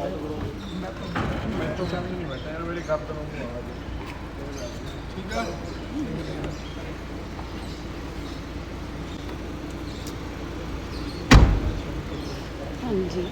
ਮੈਂ ਤਾਂ ਚਾਹੀ ਨਹੀਂ ਬੈਠਾ ਯਾਰ ਮੇਰੀ ਖੱਪ ਨੂੰ ਠੀਕ ਆ ਹਾਂਜੀ।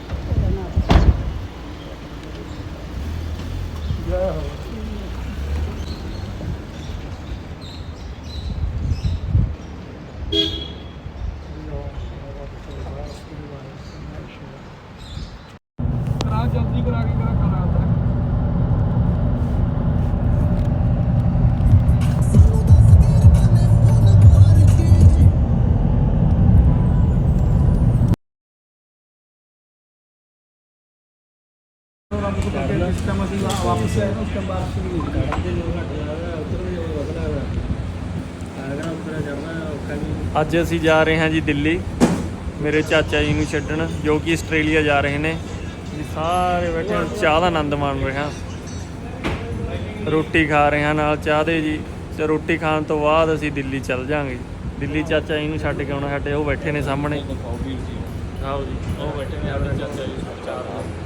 ਜਿਸ ਟਾਈਮ ਅਸੀਂ ਵਾਪਸ ਆਏ ਨਾ ਉਸ ਟਾਈਮ ਬਾਅਦ ਸ਼ੁਰੂ ਹੋ ਗਿਆ ਦੇ ਲੋਕ ਘੱਟ ਜਾਵੇ ਉਧਰ ਵੀ ਵਧਣਾ ਹੈ ਆਗਾ ਉੱਪਰ ਚੜਨਾ ਔਖਾ ਨਹੀਂ। ਅੱਜ ਅਸੀਂ ਜਾ ਰਹੇ ਹਾਂ ਜੀ ਦਿੱਲੀ। ਮੇਰੇ ਚਾਚਾ ਜੀ ਨੂੰ ਛੱਡਣ ਜੋ ਕਿ ਆਸਟ੍ਰੇਲੀਆ ਜਾ ਰਹੇ ਨੇ। ਜੀ ਸਾਰੇ ਬੈਠੇ ਚਾਹ ਦਾ ਆਨੰਦ ਮਾਣ ਰਹੇ ਹਾਂ। ਰੋਟੀ ਖਾ ਰਹੇ ਹਾਂ ਨਾਲ ਚਾਹ ਦੇ ਜੀ। ਤੇ ਰੋਟੀ ਖਾਣ ਤੋਂ ਬਾਅਦ ਅਸੀਂ ਦਿੱਲੀ ਚੱਲ ਜਾਾਂਗੇ ਦਿੱਲੀ ਚਾਚਾ ਜੀ ਨੂੰ ਛੱਡ ਕੇ ਆਉਣਾ ਸਾਡੇ ਉਹ ਬੈਠੇ ਨੇ ਸਾਹਮਣੇ। ਆਓ ਜੀ। ਉਹ ਬੈਠੇ ਨੇ ਆਪਣੇ ਚਾਚਾ ਜੀ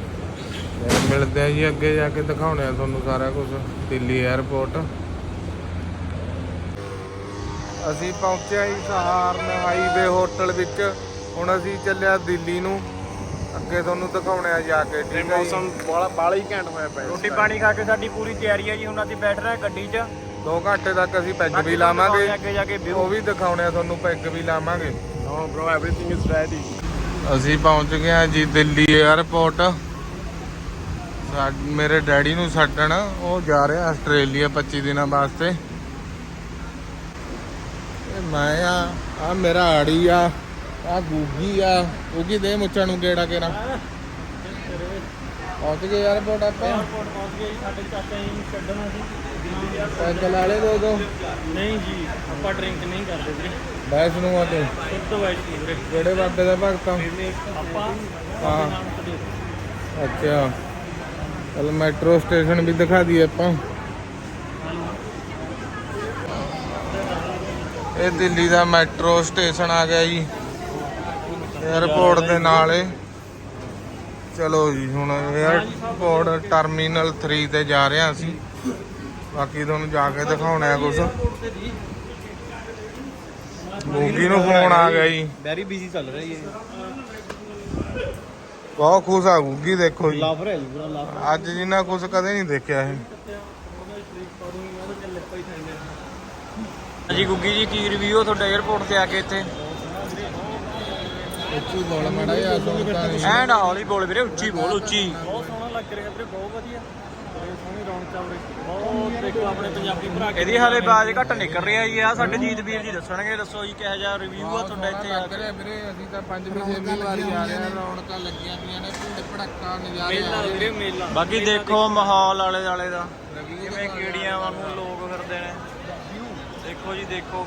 ਮਿਲਦੇ ਆ ਜੀ ਅੱਗੇ ਜਾ ਕੇ ਦਿਖਾਉਣੇ ਆ ਤੁਹਾਨੂੰ ਸਾਰਾ ਕੁਝ ਦਿੱਲੀ 에ਅਰਪੋਰਟ ਅਸੀਂ ਪਹੁੰਚਿਆ ਜੀ ਸਹਾਰਨ ਹਾਈਵੇ ਹੋਟਲ ਵਿੱਚ। ਹੁਣ ਅਸੀਂ ਚੱਲਿਆ ਦਿੱਲੀ ਨੂੰ। ਅੱਗੇ ਤੁਹਾਨੂੰ ਦਿਖਾਉਣੇ ਆ ਜਾ ਕੇ ਠੀਕ ਹੈ ਜੀ? ਬਾਲਾ ਬਾਲਾ ਹੀ ਘੈਂਟ ਹੋਇਆ ਪਿਆ ਰੋਟੀ ਪਾਣੀ ਖਾ ਕੇ ਸਾਡੀ ਪੂਰੀ ਤਿਆਰੀ ਹੈ ਜੀ ਹੁਣ ਅਸੀਂ ਬੈਠ ਰਹੇ ਗੱਡੀ 'ਚ। 2 ਘੰਟੇ ਤੱਕ ਅਸੀਂ ਪੈਗ ਵੀ ਲਾਵਾਂਗੇ। ਅੱਗੇ ਜਾ ਕੇ ਉਹ ਵੀ ਦਿਖਾਉਣੇ ਆ ਤੁਹਾਨੂੰ ਪੈਗ ਵੀ ਲਾਵਾਂਗੇ। No bro everything is ready ਅਸੀਂ ਪਹੁੰਚ ਗਏ ਹਾਂ ਜੀ ਦਿੱਲੀ 에ਅਰਪੋਰਟ ਮੇਰੇ ਡੈਡੀ ਨੂੰ ਛੱਡਣ ਉਹ ਜਾ ਰਿਹਾ ਆਸਟ੍ਰੇਲੀਆ 25 ਦਿਨਾਂ ਵਾਸਤੇ। ਇਹ ਮੈਂ ਆ ਮੇਰਾ ਆੜੀ ਆ ਆ ਗੂਗੀ ਆ ਉਹ ਕੀ ਦੇ ਮੁੱਛਾਂ ਨੂੰ ਗੇੜਾ ਕੇਰਾ? ਪਹੁੰਚ ਗਏ 에어ਪੋਰਟ ਆਪਾਂ? 에어ਪੋਰਟ ਪਹੁੰਚ ਗਏ ਸਾਡੇ ਚਾਚਾ ਜੀ ਛੱਡਣਾ ਸੀ ਸਾਈਕਲ ਵਾਲੇ ਦੋ ਦੋ। ਨਹੀਂ ਜੀ ਆਪਾਂ ਡਰਿੰਕ ਨਹੀਂ ਕਰਦੇ ਵੀਰੇ ਬੈਸ ਨੂੰ ਆ ਤੇ। ਸੁੱਤ ਬੈਠ ਜੀ ਵੀਰੇ ਕਿਹੜੇ ਬਾਬੇ ਦਾ ਭਗਤਾਂ ਆਪਾਂ ਹਾਂ। ਅੱਛਾ। ਚਲ ਮੈਟਰੋ ਸਟੇਸ਼ਨ ਵੀ ਦਿਖਾ ਦਈਏ ਆਪਾਂ। ਇਹ ਦਿੱਲੀ ਦਾ ਮੈਟਰੋ ਸਟੇਸ਼ਨ ਆ ਗਿਆ ਜੀ 에ਅਰਪੋਰਟ ਦੇ ਨਾਲ। ਏ ਚਲੋ ਜੀ, ਹੁਣ 에ਅਰਪੋਰਟ ਟਰਮੀਨਲ 3 ਤੇ ਜਾ ਰਹੇ ਹਾਂ ਅਸੀਂ। ਬਾਕੀ ਤੁਹਾਨੂੰ ਜਾ ਕੇ ਦਿਖਾਉਣਾ ਹੈ ਕੁਝ ਮੂਗੀ ਨੂੰ ਫੋਨ ਆ ਗਿਆ ਜੀ। ਵੈਰੀ ਬਿਜ਼ੀ ਚੱਲ ਰਹੀ ਹੈ ਬਹੁਤ ਖੁਸ਼ ਆ ਗੁੱਗੀ ਦੇਖੋ ਜੀ। ਲਾਫਰ ਹੈ ਜੀ ਪੂਰਾ ਲਾਫਰ ਅੱਜ ਜਿੰਨਾ ਕੁਝ ਕਦੇ ਨਹੀਂ ਦੇਖਿਆ ਇਹ। ਜੀ ਗੁੱਗੀ ਜੀ ਕੀ ਰਿਵਿਊ ਤੁਹਾਡਾ 에어ਪੋਰਟ ਤੇ ਆ ਕੇ ਇੱਥੇ? ਉੱਚੀ ਬੋਲ ਮੜਾ ਯਾ ਸੁਣਦਾ ਨਹੀਂ ਐ ਨਾ ਹੌਲੀ ਬੋਲ ਵੀਰੇ ਉੱਚੀ ਬੋਲ ਉੱਚੀ। ਬਹੁਤ ਸੋਹਣਾ ਲੱਗ ਰਿਹਾ ਵੀਰੇ ਬਹੁਤ ਵਧੀਆ। ਸੋਹਣੀ ਰੌਣਕ ਚੱਲ ਰਹੀ ਬਹੁਤ ਦੇਖੋ ਆਪਣੇ ਪੰਜਾਬੀ ਭਰਾ ਇਹਦੀ ਹਾਲੇ ਬਾਜ ਘੱਟ ਨਿਕਲ ਰਿਹਾ ਜੀ ਆ ਸਾਡੇ ਜੀਤ ਵੀਰ ਜੀ ਦੱਸਣਗੇ, ਦੱਸੋ ਜੀ ਕਿਹੋ ਜਿਹਾ ਰਿਵਿਊ ਆ ਤੁਹਾਡਾ ਇੱਥੇ ਆ ਲੱਗ ਰਿਹਾ ਵੀਰੇ ਅਸੀਂ ਤਾਂ ਪੰਜਵੀਂ ਛੇਵੀਂ ਵਾਰੀ ਆ ਰਹੇ ਹਾਂ ਰੌਣਕਾਂ ਲੱਗੀਆਂ ਪਈਆਂ ਨੇ ਭੀੜ ਭੜੱਕਾ ਨਜ਼ਾਰੇ ਆ ਰਹੇ ਵੀਰੇ ਮੇਲਾ ਬਾਕੀ ਦੇਖੋ ਮਾਹੌਲ ਆਲੇ ਦਾਲੇ ਦਾ, ਕਿਵੇਂ ਕੀੜੀਆਂ ਵਾਂਗੂ ਲੋਕ ਫਿਰਦੇ ਨੇ। ਦੇਖੋ ਜੀ, ਦੇਖੋ।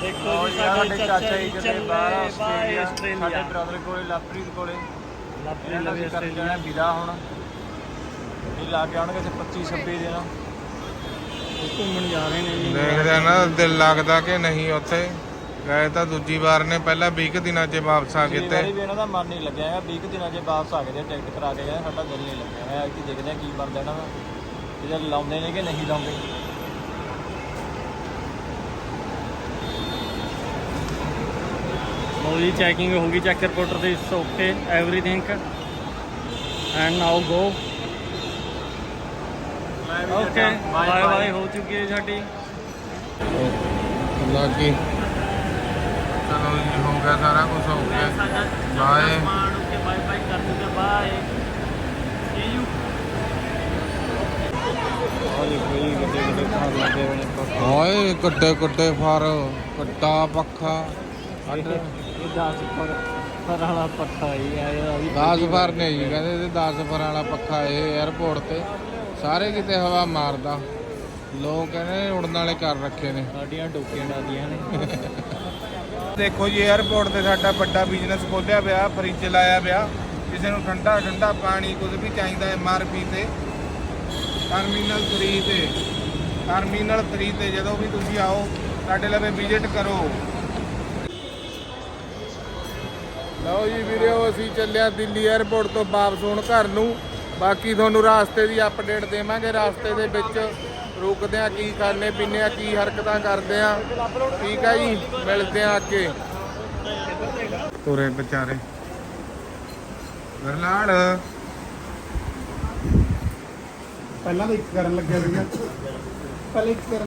ਦੇਖੋ ਜੀ ਸਾਡੇ ਚਾਚਾ ਜੀ ਕਿਤੇ ਬਾਹਰ ਆਸਟ੍ਰੇਲੀਆ ਸਾਡੇ ਬ੍ਰਦਰ ਕੋਲੇ ਲਵਪ੍ਰੀਤ ਕੋਲੇ। ਇਹਨਾਂ ਦਾ ਵੀ ਕਰਨ ਜਾਣਾ ਵੀਰਾ ਹੁਣ। ਇਹ ਲਾ ਕੇ ਆਉਣਗੇ ਤੇ 25 26 ਦਿਨ। ਘੁੰਮਣ ਜਾ ਰਹੇ ਨੇ ਜੀ। ਦੇਖਦੇ ਆ ਨਾ ਦਿਲ ਲੱਗਦਾ ਕਿ ਨਹੀਂ ਉੱਥੇ। ਗਏ ਤਾਂ ਦੂਜੀ ਵਾਰ ਨੇ ਪਹਿਲਾਂ 20 ਕੁ ਦਿਨਾਂ 'ਚ ਵਾਪਸ ਆ ਗਏ ਤੇ। ਵੀ ਇਹਨਾਂ ਦਾ ਮਨ ਨਹੀਂ ਲੱਗਿਆ ਹੈਗਾ 20 ਕੁ ਦਿਨਾਂ 'ਚ ਵਾਪਸ ਆ ਗਏ ਤੇ ਟਿਕਟ ਕਰਾ ਕੇ ਗਏ ਸਾਡਾ ਦਿਲ ਨਹੀਂ ਲੱਗਿਆ ਹੈ ਕਿ ਦੇਖਦੇ ਆ ਕੀ ਬਣਦਾ ਇਹਨਾਂ ਦਾ। ਤੇ ਜਦ ਲਾਉਂਦੇ ਨੇ ਕਿ ਨਹੀਂ ਲਾਉਂਦੇ? ਲੋ ਜੀ ਚੈਕਿੰਗ ਹੋ ਗਈ ਚੈੱਕ ਰਿਪੋਰਟਰ ਤੇ it's okay everything and now go okay bye bye ਹੋ ਚੁੱਕੀ ਹੈ ਸਾਡੀ। ਲੱਗੀ ਚਲੋ ਜੀ ਹੋ ਗਿਆ ਸਾਰਾ ਕੁਝ ਹੋ ਗਿਆ। ਬਾਏ ਓਕੇ ਬਾਏ ਬਾਏ ਕਰ ਦੂੰਗਾ ਬਾਏ ਯੂ ਜੀ ਪੱਖੇ। ਓਏ ਕੱਡੇ ਕੱਡੇ ਫਰ ਕੱਟਾ ਪੱਖਾ। ਇਹ 10 ਫਰ ਫਰ ਵਾਲਾ ਪੱਖਾ ਹੀ ਆ ਇਹ ਵੀ 10 ਫਰ ਨੇ ਜੀ ਕਹਿੰਦੇ ਤੇ 10 ਫਰ ਵਾਲਾ ਪੱਖਾ ਇਹ 에어ਪੋਰਟ ਤੇ। ਸਾਰੇ ਕਿਤੇ ਹਵਾ ਮਾਰਦਾ। ਲੋਕ ਕਹਿੰਦੇ ਉੜਨ ਵਾਲੇ ਕਰ ਰੱਖੇ ਨੇ। ਸਾਡੀਆਂ ਟੋਕੀਆਂ ਡਾਦੀਆਂ ਨੇ। ਦੇਖੋ ਜੀ 에어ਪੋਰਟ ਤੇ ਸਾਡਾ ਵੱਡਾ ਬਿਜ਼ਨਸ ਖੋਲਿਆ ਪਿਆ ਫਰਿੱਜ ਲਾਇਆ ਪਿਆ। ਕਿਸੇ ਨੂੰ ਠੰਡਾ ਠੰਡਾ ਪਾਣੀ ਕੁਝ ਵੀ ਚਾਹੀਦਾ ਐਮਆਰਪੀ ਤੇ। ਟਰਮੀਨਲ 3 ਤੇ। ਟਰਮੀਨਲ 3 ਤੇ ਜਦੋਂ ਵੀ ਤੁਸੀਂ ਆਓ ਸਾਡੇ ਲਵੇ ਵਿਜ਼ਿਟ ਕਰੋ। ਲਓ ਜੀ ਵੀਡੀਓ ਅਸੀਂ ਚੱਲਿਆ ਦਿੱਲੀ 에어ਪੋਰਟ ਤੋਂ ਵਾਪਸ ਹੁਣ ਘਰ ਨੂੰ। ਬਾਕੀ ਤੁਹਾਨੂੰ ਰਾਸਤੇ ਦੀ ਅਪਡੇਟ ਦੇਵਾਂਗੇ, ਰਾਸਤੇ ਦੇ ਵਿੱਚ ਰੁਕਦੇ ਆ ਕੀ ਖਾਣੇ ਪੀਣੇ ਆ ਕੀ ਹਰਕਤਾਂ ਕਰਦੇ ਆ ਠੀਕ ਆ ਜੀ, ਮਿਲਦੇ ਆ ਅੱਗੇ। ਤੁਰੇ ਵਿਚਾਰੇ। ਗਰਲਾੜ ਪਹਿਲਾਂ ਤਾਂ ਇੱਕ ਕਰਨ ਲੱਗਿਆ ਸੀਗਾ। ਪਹਿਲੇ ਇੱਕ ਕਰਨ